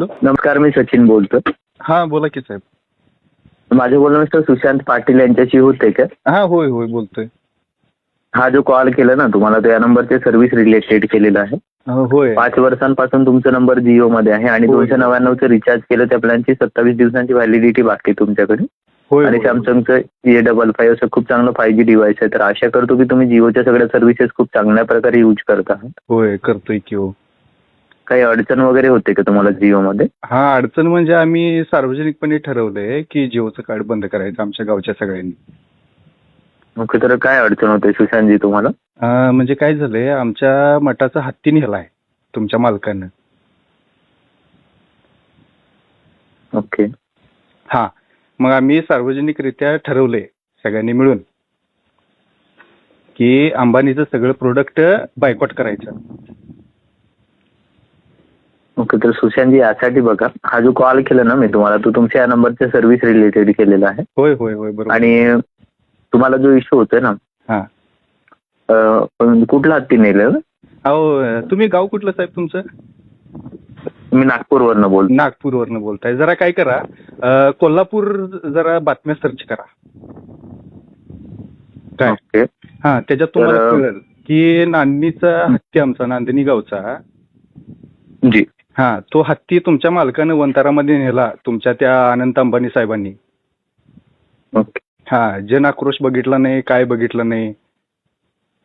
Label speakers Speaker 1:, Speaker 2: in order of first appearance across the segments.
Speaker 1: नमस्कार मी सचिन बोलतो
Speaker 2: हा बोला की साहेब.
Speaker 1: माझे बोलणं मिस्टर सुशांत पाटील यांच्याशी होते का?
Speaker 2: हा होय होय बोलतोय.
Speaker 1: हा जो कॉल केला ना तुम्हाला तो या नंबरचे सर्व्हिस रिलेटेड केलेला आहे.
Speaker 2: होय.
Speaker 1: पाच वर्षांपासून तुमचा नंबर जिओ मध्ये आहे आणि. दोनशे नव्याण्णवचं रिचार्ज केलं त्या प्लॅनची सत्तावीस दिवसांची व्हॅलिडिटी बाकी तुमच्याकडे. आणि. सॅमसंगचं ए डबल फाईव्ह असं खूप चांगलं फाय जी डिव्हाइस आहे. तर आशा करतो की तुम्ही जिओच्या सगळ्या सर्व्हिसेस खूप चांगल्या प्रकारे यूज करत आहात.
Speaker 2: होय करतोय की हो.
Speaker 1: काही अडचण वगैरे होते का तुम्हाला जिओ मध्ये
Speaker 2: हा अडचण म्हणजे आम्ही सार्वजनिकपणे ठरवलंय की जिओचं कार्ड बंद करायचं आमच्या गावच्या सगळ्यांनी.
Speaker 1: ओके तर काय अडचण होते? सुशांतजी तुम्हाला?
Speaker 2: अं, म्हणजे काय झालंय आमच्या मठाचा हत्ती नेलाय तुमच्या मालकानं.
Speaker 1: ओके.
Speaker 2: हा मग आम्ही सार्वजनिकरित्या ठरवलंय सगळ्यांनी मिळून की अंबानीचं सगळं प्रोडक्ट बायकॉट करायचं.
Speaker 1: ओके तर सुशांतजी यासाठी बघा हा जो कॉल केला ना मी तुम्हाला तो तुमच्या या नंबरच्या सर्व्हिस रिलेटेड केलेला आहे.
Speaker 2: होय होय होय बरोबर.
Speaker 1: आणि तुम्हाला जो इश्यू होतोय ना
Speaker 2: हा.
Speaker 1: अं, पण कुठला हत्ती नेलं?
Speaker 2: अहो तुम्ही गाव कुठलं साहेब तुमचं?
Speaker 1: मी नागपूरवरनं बोलतो
Speaker 2: नागपूरवरनं बोलताय. जरा काय करा अं, कोल्हापूर जरा बातम्या सर्च करा. काय?
Speaker 1: ओके.
Speaker 2: हा त्याच्यात तुम्हाला
Speaker 1: तर-
Speaker 2: कळेल की नांदणीचा हत्ती आमचा नांदणी गावचा.
Speaker 1: जी.
Speaker 2: हा तो हत्ती तुमच्या मालकानं वंतारामध्ये नेला तुमच्या त्या अनंत अंबानी साहेबांनी.
Speaker 1: ओके.
Speaker 2: हा जन आक्रोश बघितला नाही काय बघितलं नाही.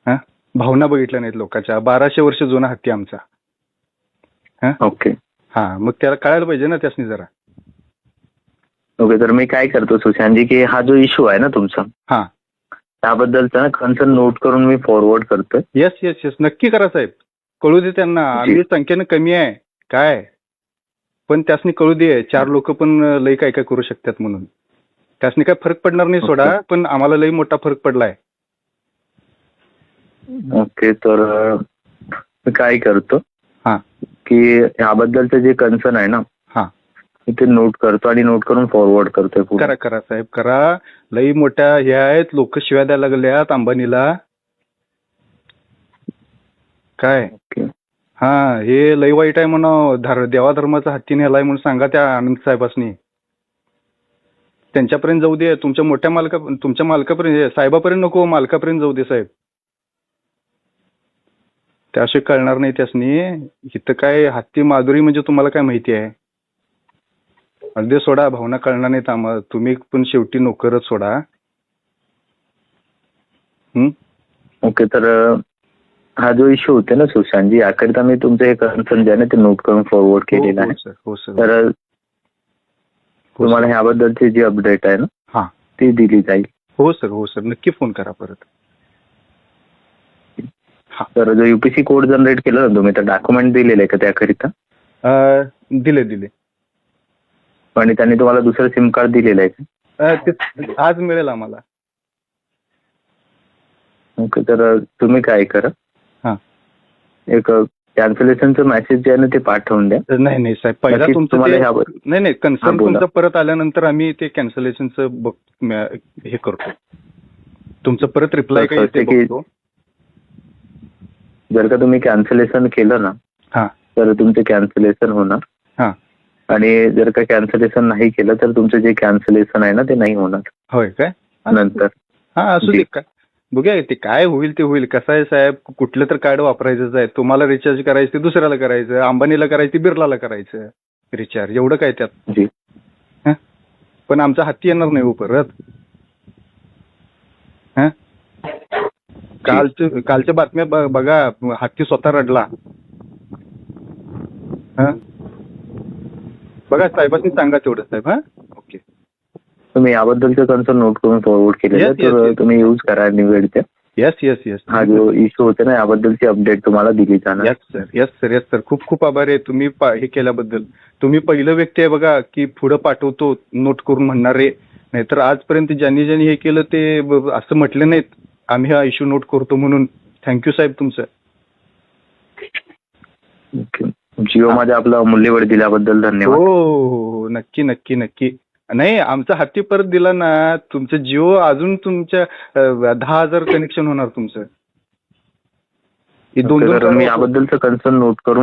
Speaker 2: हा भावना बघितल्या नाहीत लोकांच्या. बाराशे वर्ष जुना हत्ती आमचा.
Speaker 1: ओके.
Speaker 2: हा मग त्याला कळायला पाहिजे ना त्यासनी जरा.
Speaker 1: ओके तर मी काय करतो सुशांतजी की हा जो इश्यू आहे ना तुमचा
Speaker 2: हा.
Speaker 1: त्याबद्दलचा ना कन्सर्न नोट करून मी फॉरवर्ड करतोय.
Speaker 2: येस येस येस नक्की करा साहेब. कळू दे त्यांना. आम्ही संख्येनं कमी आहे. काय? पण त्यासनी कळू दे चार लोक पण लई काय काय करू शकतात म्हणून. त्यासनी काय फरक पडणार नाही सोडा. पण आम्हाला लई मोठा फरक पडलाय.
Speaker 1: ओके तर अं, मी काय करतो
Speaker 2: हा.
Speaker 1: की याबद्दलचं जे कन्सर्न आहे ना
Speaker 2: हा.
Speaker 1: मी ते नोट करतो आणि नोट करून फॉरवर्ड करतोय पुढे.
Speaker 2: करा करा साहेब करा. लई मोठ्या हे आहेत लोक शिव्या द्यायला लागल्यात अंबानीला. काय?
Speaker 1: ओके.
Speaker 2: हा हे लई वाईट आहे म्हणून धर देवा धर्माचा हत्ती नेलाय म्हणून सांगा त्या आनंद साहेबासनी. त्यांच्यापर्यंत जाऊ दे तुमच्या मोठ्या मालका तुमच्या मालकापर्यंत साहेबापर्यंत नको मालकापर्यंत जाऊ दे साहेब. त्याशिवाय कळणार नाही त्यासनी इथं काय हत्ती माधुरी म्हणजे तुम्हाला काय माहिती आहे? अगदी सोडा भावना कळणार नाहीत आम्हाला तुम्ही पण शेवटी नोकरच सोडा.
Speaker 1: ओके तर हा जो इश्यू होते ना सुशांतजी याकरिता मी तुमचं हे कन्सर्न जे आहे ना ते नोट करून फॉरवर्ड केलेलं
Speaker 2: हो
Speaker 1: आहे.
Speaker 2: सर हो सर
Speaker 1: तर
Speaker 2: हो,
Speaker 1: तुम्हाला ह्याबद्दलची जी अपडेट आहे ना
Speaker 2: हा.
Speaker 1: ती दिली जाईल.
Speaker 2: हो सर हो सर नक्की फोन करा परत. हा.
Speaker 1: तर जो युपीसी कोड जनरेट केला ना तुम्ही तर डॉक्युमेंट दिलेलं आहे का त्याकरिता?
Speaker 2: अं, दिले दिले.
Speaker 1: आणि त्यांनी तुम्हाला दुसरं सिम कार्ड दिलेलं आहे का?
Speaker 2: अं, ते आज मिळेल आम्हाला.
Speaker 1: ओके तर तुम्ही काय करा?
Speaker 2: हा
Speaker 1: एक कॅन्सलेशनचं मेसेज जे आहे ना ते पाठवून द्या.
Speaker 2: नाही नाही साहेब पहिला
Speaker 1: नक्कीच
Speaker 2: तुमचं
Speaker 1: तुम्हाला
Speaker 2: ते
Speaker 1: ह्यावर-
Speaker 2: नाही नाही कन्सर्न
Speaker 1: बोला.
Speaker 2: तुमचं परत आल्यानंतर आम्ही ते कॅन्सलेशनचं बघ म- हे करतो. तुमचं परत रिप्लाय काय ते
Speaker 1: की-
Speaker 2: बघतो.
Speaker 1: जर का तुम्ही कॅन्सलेशन केलं ना
Speaker 2: हा.
Speaker 1: तर तुमचं कॅन्सलेशन होणार.
Speaker 2: हा.
Speaker 1: आणि जर का कॅन्सलेशन नाही केलं तर तुमचं जे कॅन्सलेशन आहे ना ते नाही होणार.
Speaker 2: होय काय?
Speaker 1: नंतर.
Speaker 2: हा असू
Speaker 1: जी.
Speaker 2: दे का बघूया ते काय होईल ते होईल. कसं आहे साहेब? कुठलं तर कार्ड वापरायचंच आहे. तुम्हाला रिचार्ज करायचं ते दुसऱ्याला करायचं. अंबानीला करायचं बिर्लाला करायचं. रिचार्ज एवढं काय त्यात?
Speaker 1: जी.
Speaker 2: हं? पण आमचा हत्ती येणार नाही हो परत. हं? कालच्या कालच्या बातम्या ब- बघा हत्ती स्वतः रडला. हं? बघा साहेबांनी सांगा तेवढं साहेब हा?
Speaker 1: तुम्ही याबद्दलचं कन्सर्न नोट करून फॉरवर्ड केलेलं
Speaker 2: Yes,
Speaker 1: आहे
Speaker 2: yes,
Speaker 1: तर
Speaker 2: yes.
Speaker 1: तुम्ही यूज करा निवेडच्या
Speaker 2: येस येस येस
Speaker 1: हा जो इश्यू होता ना याबद्दलची अपडेट तुम्हाला दिली जाणार.
Speaker 2: Yes sir yes sir yes sir खूप खूप आभार आहे. तुम्ही पा- हे केल्याबद्दल. तुम्ही पहिलं व्यक्ती आहे बघा की पुढं पाठवतो नोट करून म्हणणारे नाहीतर आजपर्यंत ज्यांनी ज्यांनी हे केलं ते ब- असं म्हटले नाहीत. आम्ही हा इश्यू नोट करतो म्हणून. थँक्यू साहेब तुमचं.
Speaker 1: ओके जिओ मध्ये आपला अमूल्य वेळ दिल्याबद्दल
Speaker 2: हो
Speaker 1: धन्यवाद
Speaker 2: हो हो. नक्की नक्की नक्की. नाही आमचा हत्ती परत दिला ना तुमचं जिओ अजून तुमच्या अं, दहा हजार कनेक्शन होणार तुमचं. हे दोन
Speaker 1: तर
Speaker 2: दोन
Speaker 1: मी याबद्दलचं कन्सर्न नोट करून